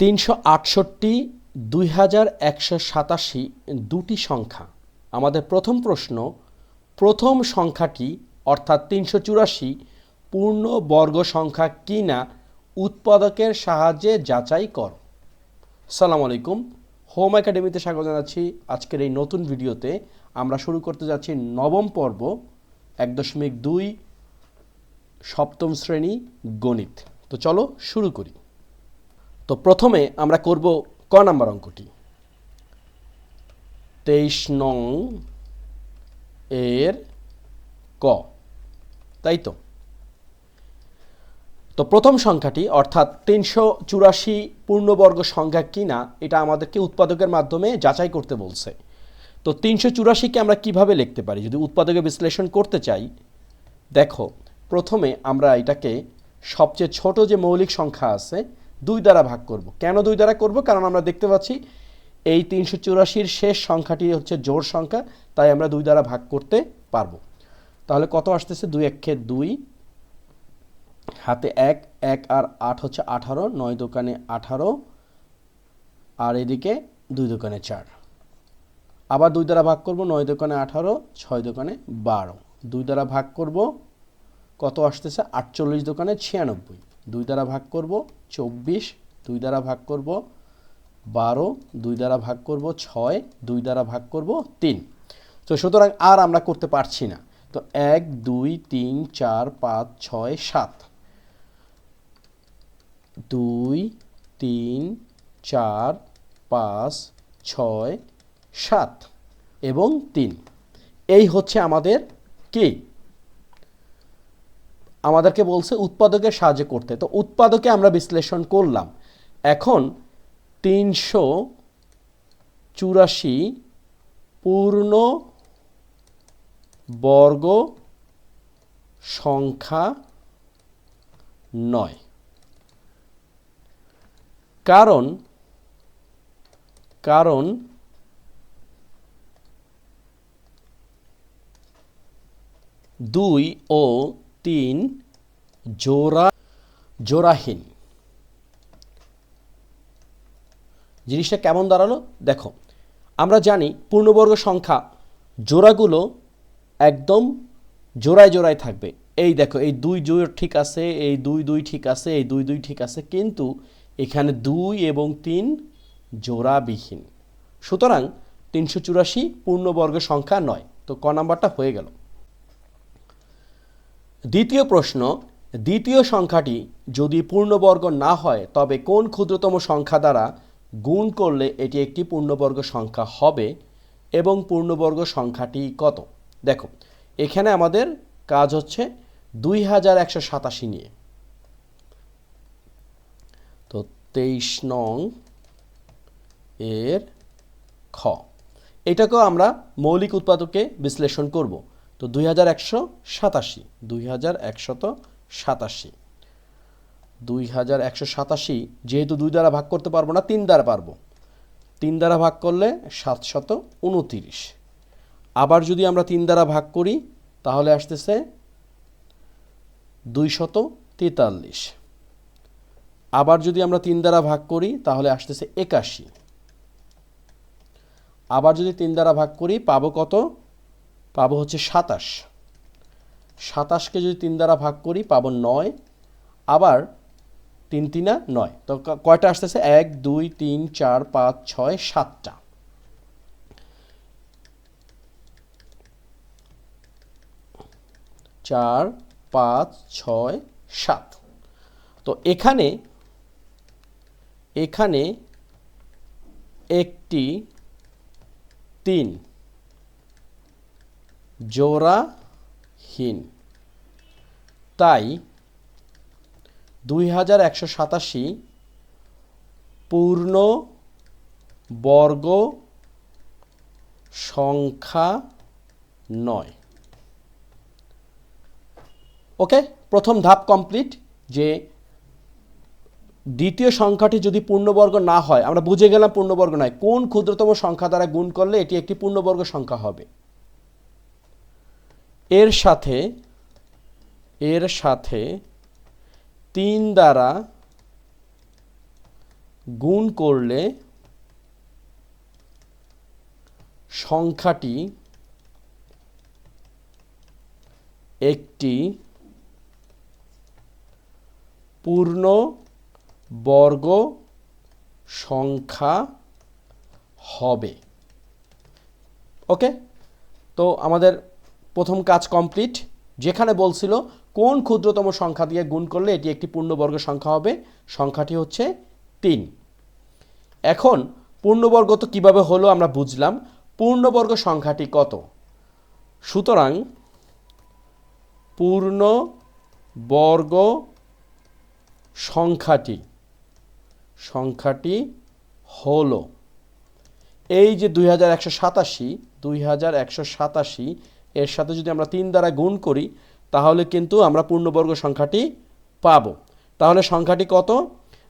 তিনশো আটষট্টি, দুই হাজার একশো সাতাশি দুটি সংখ্যা। আমাদের প্রথম প্রশ্ন, প্রথম সংখ্যাটি অর্থাৎ তিনশো চুরাশি পূর্ণ বর্গ সংখ্যা কি না? উৎপাদকের সাহায্যে যাচাই কর। সালাম আলাইকুম। হোম একাডেমিতে স্বাগত জানাচ্ছি। আজকের এই নতুন ভিডিওতে আমরা শুরু করতে যাচ্ছি নবম পর্ব, এক দশমিক দুই, সপ্তম শ্রেণি গণিত। তো চলো শুরু করি। তো প্রথমে আমরা করব ক নাম্বার অঙ্কটি। তেইশ নং এর ক। তাই তো? তো প্রথম সংখ্যাটি, অর্থাৎ তিনশো চুরাশি পূর্ণবর্গ সংখ্যা কিনা, এটা আমাদেরকে উৎপাদকের মাধ্যমে যাচাই করতে বলছে। তো তিনশো চুরাশিকে আমরা কীভাবে লিখতে পারি? যদি উৎপাদকে বিশ্লেষণ করতে চাই, দেখো, প্রথমে আমরা এটাকে সবচেয়ে ছোট যে মৌলিক সংখ্যা আছে দুই দ্বারা ভাগ করব। কেন দুই দ্বারা করব? কারণ আমরা দেখতে পাচ্ছি এই তিনশো চুরাশির শেষ সংখ্যাটি হচ্ছে জোর সংখ্যা, তাই আমরা দুই দ্বারা ভাগ করতে পারব। তাহলে কত আসতেছে? দুই এক একে দুই, হাতে এক এক আর আট হচ্ছে আঠারো, নয় দোকানে আঠারো, আর এদিকে দুই দোকানে চার। আবার দুই দ্বারা ভাগ করব, নয় দোকানে আঠারো, ছয় দোকানে বারো। দুই দ্বারা ভাগ করব, কত আসতেছে? আটচল্লিশ দোকানে ছিয়ানব্বই। দুই দ্বারা ভাগ করব চব্বিশ, দুই দ্বারা ভাগ করব বারো, দুই দ্বারা ভাগ করব ছয়, দুই দ্বারা ভাগ করব তিন। তো সুতরাং আর আমরা করতে পারছি না। তো এক, দুই, তিন, চার, পাঁচ, ছয়, সাত। দুই, তিন, চার, পাঁচ, ছয়, সাত এবং তিন। এই হচ্ছে আমাদের কি? আমাদেরকে বলছে উৎপাদকের সাহায্য করতে। তো উৎপাদকে আমরা বিশ্লেষণ করলাম। এখন তিনশো চুরাশি পূর্ণ বর্গ সংখ্যা নয়। কারণ কারণ দুই ও তিন জোড়া জোড়াহীন জিনিসটা কেমন দাঁড়াল? দেখো, আমরা জানি পূর্ণবর্গ সংখ্যা জোড়াগুলো একদম জোড়ায় জোড়ায় থাকবে। এই দেখো, এই দুই জোড় ঠিক আছে, এই দুই দুই ঠিক আছে, এই দুই দুই ঠিক আছে, কিন্তু এখানে দুই এবং তিন জোড়াবিহীন। সুতরাং তিনশো চুরাশি পূর্ণবর্গ সংখ্যা নয়। তো ক নাম্বারটা হয়ে গেল। দ্বিতীয় প্রশ্ন, দ্বিতীয় সংখ্যাটি যদি পূর্ণবর্গ না হয়, তবে কোন ক্ষুদ্রতম সংখ্যা দ্বারা গুণ করলে এটি একটি পূর্ণবর্গ সংখ্যা হবে এবং পূর্ণবর্গ সংখ্যাটি কত? দেখো, এখানে আমাদের কাজ হচ্ছে দুই হাজার একশো সাতাশি নিয়ে। তো তেইশ নং এর খ। এটাকেও আমরা মৌলিক উৎপাদকে বিশ্লেষণ করব। তো দুই হাজার একশো সাতাশি, দুই হাজার একশত সাতাশি। দুই হাজার একশো সাতাশি, যেহেতু দুই দ্বারা ভাগ করতে পারব না, তিন দ্বারা পারব। তিন দ্বারা ভাগ করলে সাতশত উনতিরিশ। আবার যদি আমরা তিন দ্বারা ভাগ করি, তাহলে আসতেছে দুইশত তেতাল্লিশ। আবার যদি আমরা তিন দ্বারা ভাগ করি, তাহলে আসতেছে একাশি। আবার যদি তিন দ্বারা ভাগ করি, পাবো কত? পাবো হচ্ছে সাতাশ। সাতাশকে যদি তিন দ্বারা ভাগ করি, পাবো নয়। আবার তিন তিনা নয়। তো কয়টা আসতেছে? এক, দুই, তিন, চার, পাঁচ, ছয়, সাতটা। চার, পাঁচ, ছয়, সাত। তো এখানে এখানে একটি, তিন জোড়াহীন তাই দুই হাজার একশো সাতাশি পূর্ণ বর্গ সংখ্যা নয়। ওকে, প্রথম ধাপ কমপ্লিট, যে দ্বিতীয় সংখ্যাটি যদি পূর্ণবর্গ না হয়, আমরা বুঝে গেলাম পূর্ণবর্গ নয়, কোন ক্ষুদ্রতম সংখ্যা দ্বারা গুণ করলে এটি একটি পূর্ণবর্গ সংখ্যা হবে? এর সাথে এর সাথে তিন দ্বারা গুণ করলে সংখ্যাটি একটি পূর্ণ বর্গ সংখ্যা হবে। ওকে তো আমাদের প্রথম কাজ কমপ্লিট। যেখানে বলছিল, কোন ক্ষুদ্রতম সংখ্যা দিয়ে গুণ করলে এটি একটি পূর্ণবর্গ সংখ্যা হবে? সংখ্যাটি হচ্ছে তিন। এখন, পূর্ণবর্গ তো কীভাবে হলো আমরা বুঝলাম। পূর্ণবর্গ সংখ্যাটি কত? সুতরাং পূর্ণ বর্গ সংখ্যাটি সংখ্যাটি হলো। এই যে দুই হাজার একশো সাতাশি, দুই হাজার একশো সাতাশি এর সাথে যদি আমরা তিন দ্বারা গুণ করি, তাহলে কিন্তু আমরা পূর্ণবর্গ সংখ্যাটি পাবো। তাহলে সংখ্যাটি কত?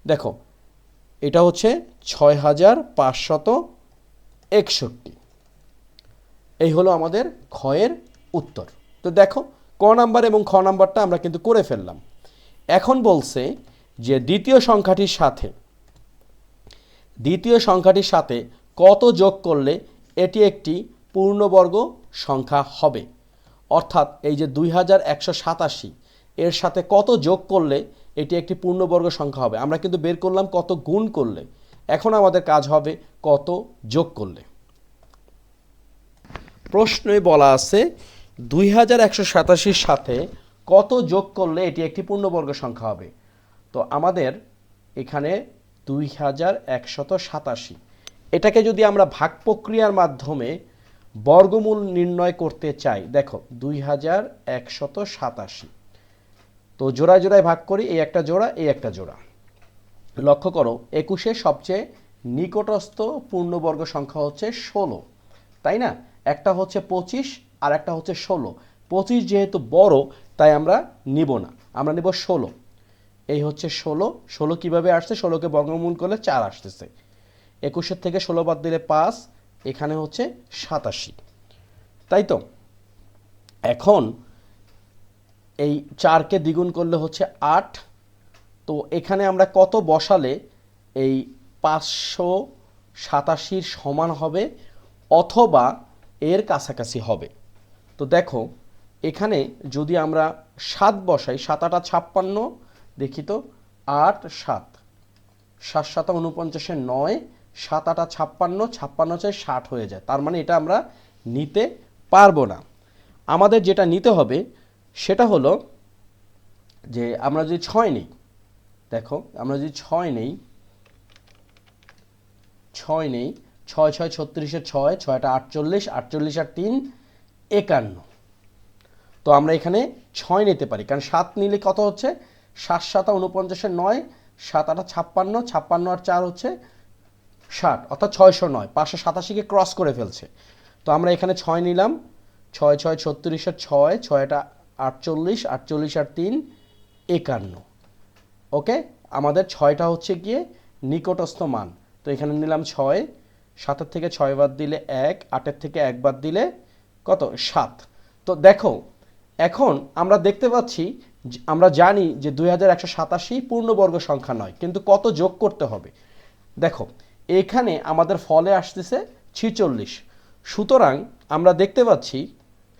দেখো, এটা হচ্ছে ছয় হাজার পাঁচশত একষট্টি। এই হলো আমাদের ক্ষয়ের উত্তর। তো দেখো, ক নাম্বার এবং খ নাম্বারটা আমরা কিন্তু করে ফেললাম। এখন বলছে যে দ্বিতীয় সংখ্যাটির সাথে, দ্বিতীয় সংখ্যাটির সাথে কত যোগ করলে এটি একটি পূর্ণবর্গ সংখ্যা হবে। অর্থাৎ এই যে দুই হাজার একশো সাতাশি, এর সাথে কত যোগ করলে এটি একটি পূর্ণবর্গ সংখ্যা হবে? আমরা কিন্তু বের করলাম কত গুণ করলে। এখন আমাদের কাজ হবে কত যোগ করলে। প্রশ্নে বলা আছে, দুই হাজার একশো সাতাশির সাথে কত যোগ করলে এটি একটি পূর্ণবর্গ সংখ্যা হবে? তো আমাদের এখানে দুই হাজার সাতাশি। এটাকে যদি আমরা ভাগ প্রক্রিয়ার মাধ্যমে বর্গমূল নির্ণয় করতে চাই। দেখো, দুই হাজার একশত সাতাশি। তো জোড়ায় জোড়ায় ভাগ করি, এই একটা জোড়া, এই একটা জোড়া। লক্ষ্য করো, একুশে সবচেয়ে নিকটস্থ পূর্ণবর্গ সংখ্যা হচ্ছে ষোলো। তাই না? একটা হচ্ছে পঁচিশ, আর একটা হচ্ছে ষোলো। পঁচিশ যেহেতু বড়, তাই আমরা নিব না। আমরা নিব ষোলো। এই হচ্ছে ষোলো। ষোলো কীভাবে আসছে? ষোলোকে বর্গমূল করলে চার আসতেছে। একুশের থেকে ষোলো বাদ দিলে পাঁচ এখানে হচ্ছে সাতাশি। তাই তো? এখন এই চারকে দ্বিগুণ করলে হচ্ছে আট। তো এখানে আমরা কত বসালে এই পাঁচশো সাতাশির সমান হবে অথবা এর কাছাকাছি হবে? তো দেখো, এখানে যদি আমরা সাত বসাই, সাত আটা ছাপ্পান্ন, দেখি তো, আট সাত। সাত সাতা উনপঞ্চাশে নয় সাত, আটা ছাপ্পান্ন ছাপ্পান্ন চাই ষাট হয়ে যায়। তার মানে এটা আমরা নিতে পারব না। আমাদের যেটা নিতে হবে সেটা হলো যে আমরা যদি ছয় নেই, দেখো, আমরা যদি ছয় নেই ছয় নেই, ছয় ছয়, ছত্রিশে ছয়, ছয়টা আটচল্লিশ আটচল্লিশ আর তিন, একান্ন। তো আমরা এখানে ছয় নিতে পারি, কারণ সাত নিলে কত হচ্ছে? সাত, সাতা উনপঞ্চাশের নয়, সাত আটা, ছাপ্পান্ন ছাপ্পান্ন আর চার হচ্ছে ষাট, অর্থাৎ ছয়শো নয়, পাঁচশো সাতাশিকে ক্রস করে ফেলছে। তো আমরা এখানে ছয় নিলাম। ছয় ছয়, ছত্রিশের ছয়, ছয়টা আটচল্লিশ আটচল্লিশ আর তিন, একান্ন। ওকে? আমাদের ছয়টা হচ্ছে গিয়ে নিকটস্থ মান। তো এখানে নিলাম ছয়, সাতের থেকে ছয় বাদ দিলে এক, আটের থেকে এক বাদ দিলে কত? সাত। তো দেখো, এখন আমরা দেখতে পাচ্ছি আমরা জানি যে দুই হাজার একশো সাতাশি পূর্ণবর্গ সংখ্যা নয়, কিন্তু কত যোগ করতে হবে? দেখো এখানে আমাদের ফলে আসতেছে ছিচল্লিশ। সুতরাং আমরা দেখতে পাচ্ছি,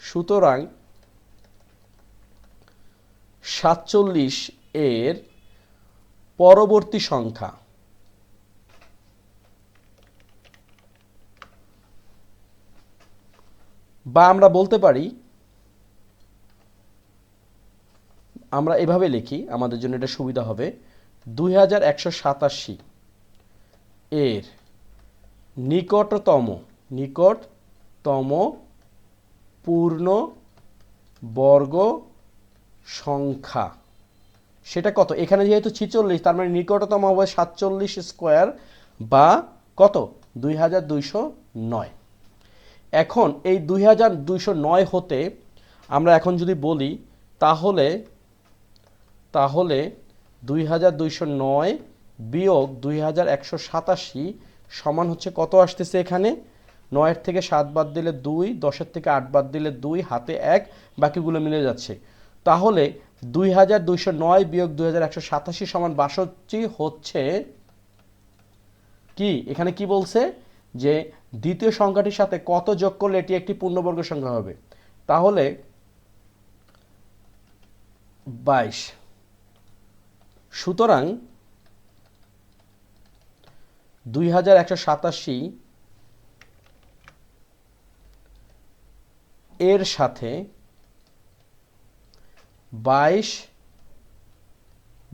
সুতরাং সাতচল্লিশ এর পরবর্তী সংখ্যা। বা আমরা বলতে পারি, আমরা এভাবে লিখি, আমাদের জন্য এটা সুবিধা হবে, দুই হাজার একশো সাতাশি। এর নিকটতম নিকটতম পূর্ণ বর্গ সংখ্যা। সেটা কত? এখানে যেহেতু ছিচল্লিশ, তার মানে নিকটতম হবে সাতচল্লিশ স্কোয়ার বা কত? দুই হাজার দুইশো নয়। এখন এই দুই হাজার দুইশো নয় হতে আমরা এখন যদি বলি, তাহলে তাহলে দুই হাজার দুইশো নয় বিয়োগ দুই হাজার একশো সাতাশি সমান হচ্ছে কত আসতেছে এখানে? নয়ের থেকে সাত বাদ দিলে দুই, দশের থেকে আট বাদ দিলে দুই, হাতে এক, বাকিগুলো মিলে যাচ্ছে। তাহলে দুই হাজার দুইশো নয় বিয়োগ দুই হাজার একশো সাতাশি সমান বাষট্টি হচ্ছে কি? এখানে কি বলছে? যে দ্বিতীয় সংখ্যাটির সাথে কত যোগ করলে এটি একটি পূর্ণবর্গ সংখ্যা হবে? তাহলে বাইশ। সুতরাং দুই হাজার একশো সাতাশি এর সাথে বাইশ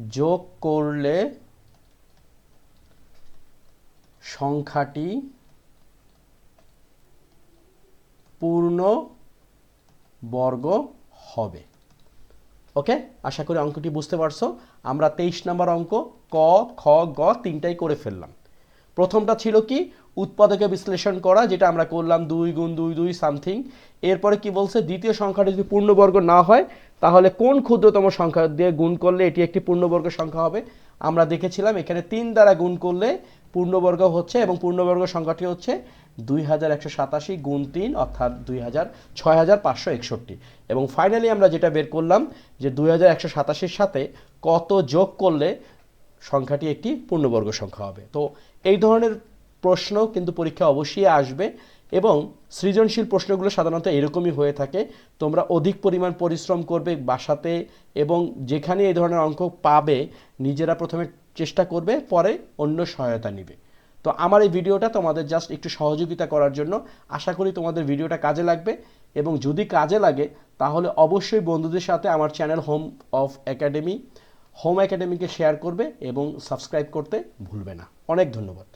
যোগ করলে সংখ্যাটি পূর্ণ বর্গ হবে। ওকে? আশা করি অঙ্কটি বুঝতে পারছ। আমরা তেইশ নম্বর অঙ্ক ক, খ, গ তিনটাই করে ফেললাম। প্রথমটা ছিল কি? উৎপাদকে বিশ্লেষণ করা, যেটা আমরা করলাম দুই গুণ দুই দুই সামথিং। এরপরে কি বলছে? দ্বিতীয় সংখ্যাটি যদি পূর্ণবর্গ না হয়, তাহলে কোন ক্ষুদ্রতম সংখ্যা দিয়ে গুণ করলে এটি একটি পূর্ণবর্গ সংখ্যা হবে? আমরা দেখেছিলাম এখানে তিন দ্বারা গুণ করলে পূর্ণবর্গ হচ্ছে এবং পূর্ণবর্গ সংখ্যাটি হচ্ছে দুই হাজার একশো সাতাশি গুণ তিন, অর্থাৎ দুই হাজার, ছয় হাজার পাঁচশো একষট্টি। এবং ফাইনালি আমরা যেটা বের করলাম, যে দুই হাজার একশো সাতাশির সাথে কত যোগ করলে সংখ্যাটি একটি পূর্ণবর্গ সংখ্যা হবে। তো এই ধরনের প্রশ্ন কিন্তু পরীক্ষা অবশ্যই আসবে এবং সৃজনশীল প্রশ্নগুলো সাধারণত এরকমই হয়ে থাকে। তোমরা অধিক পরিমাণ পরিশ্রম করবে বাসাতে এবং যেখানে এই ধরনের অঙ্ক পাবে, নিজেরা প্রথমে চেষ্টা করবে, পরে অন্য সহায়তা নিবে। তো আমার এই ভিডিওটা তোমাদের জাস্ট একটু সহযোগিতা করার জন্য আশা করি তোমাদের ভিডিওটা কাজে লাগবে এবং যদি কাজে লাগে, তাহলে অবশ্যই বন্ধুদের সাথে আমার channel home of academy home একাডেমিকে share করবে এবং সাবস্ক্রাইব করতে ভুলবে না। অনেক ধন্যবাদ।